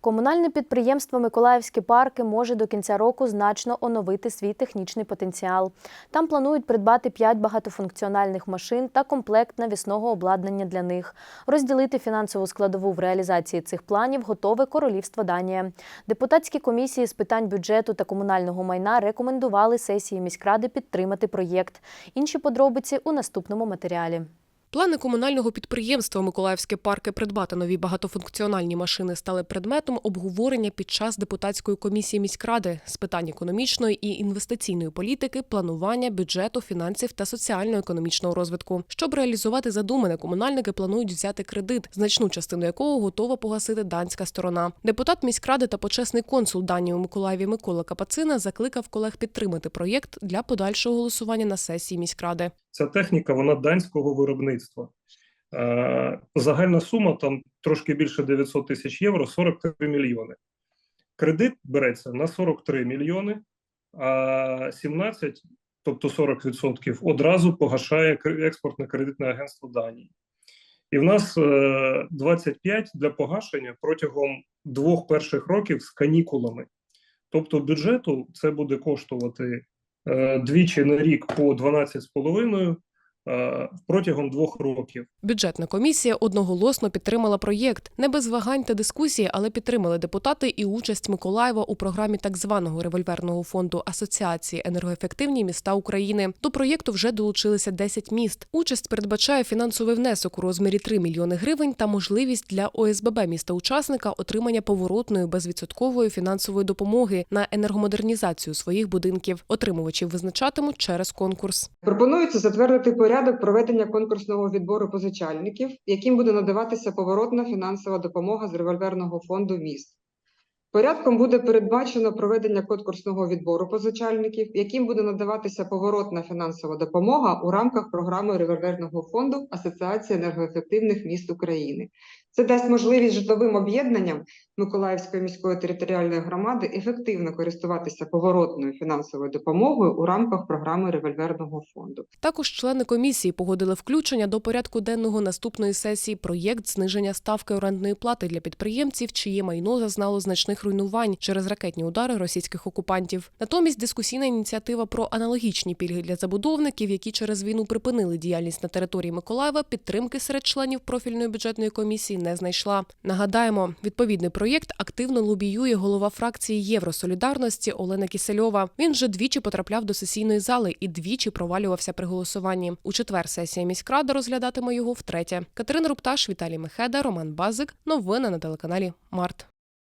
Комунальне підприємство Миколаївські парки може до кінця року значно оновити свій технічний потенціал. Там планують придбати 5 багатофункціональних машин та комплект навісного обладнання для них. Розділити фінансову складову в реалізації цих планів готове Королівство Данія. Депутатські комісії з питань бюджету та комунального майна рекомендували сесії міськради підтримати проєкт. Інші подробиці у наступному матеріалі. Плани комунального підприємства Миколаївські парки придбати нові багатофункціональні машини стали предметом обговорення під час депутатської комісії міськради з питань економічної і інвестиційної політики, планування, бюджету, фінансів та соціально-економічного розвитку. Щоб реалізувати задумане, комунальники планують взяти кредит, значну частину якого готова погасити данська сторона. Депутат міськради та почесний консул Данії у Миколаєві Микола Капацина закликав колег підтримати проєкт для подальшого голосування на сесії міськради. Ця техніка вона данського виробництва. Е, Загальна сума там трошки більше 900 тисяч євро, 43 мільйони. Кредит береться на 43 мільйони, а 17, тобто 40%, одразу погашає експортне кредитне агентство Данії. І в нас е, 25 для погашення протягом двох перших років з канікулами. Тобто бюджету це буде коштувати е, двічі на рік по 12,5 е, протягом двох років. Бюджетна комісія одноголосно підтримала проєкт. Не без вагань та дискусії, але підтримали депутати і участь Миколаєва у програмі так званого револьверного фонду Асоціації енергоефективні міста України. До проєкту вже долучилися 10 міст. Участь передбачає фінансовий внесок у розмірі 3 мільйони гривень та можливість для ОСББ міста-учасника отримання поворотної безвідсоткової фінансової допомоги на енергомодернізацію своїх будинків. Отримувачів визначатимуть через конкурс. Пропонується затвердити порядок проведення конкурсного відбору позичальників, яким буде надаватися поворотна фінансова допомога з револьверного фонду міст. Порядком буде передбачено проведення конкурсного відбору позичальників, яким буде надаватися поворотна фінансова допомога у рамках програми револьверного фонду Асоціації енергоефективних міст України. Це дасть можливість житловим об'єднанням Миколаївської міської територіальної громади ефективно користуватися поворотною фінансовою допомогою у рамках програми револьверного фонду. Також члени комісії погодили включення до порядку денного наступної сесії проєкт зниження ставки орендної плати для підприємців, чиє майно зазнало значних руйнувань через ракетні удари російських окупантів. Натомість дискусійна ініціатива про аналогічні пільги для забудовників, які через війну припинили діяльність на території Миколаєва, підтримки серед членів профільної бюджетної комісії не знайшла. Нагадаємо, відповідний проєкт активно лобіює голова фракції Євросолідарності Олена Кісельова. Він вже двічі потрапляв до сесійної зали і двічі провалювався при голосуванні. У четвер сесія міськради розглядатиме його втретє. Катерина Рупташ, Віталій Мехеда, Роман Базик. Новини на телеканалі Март.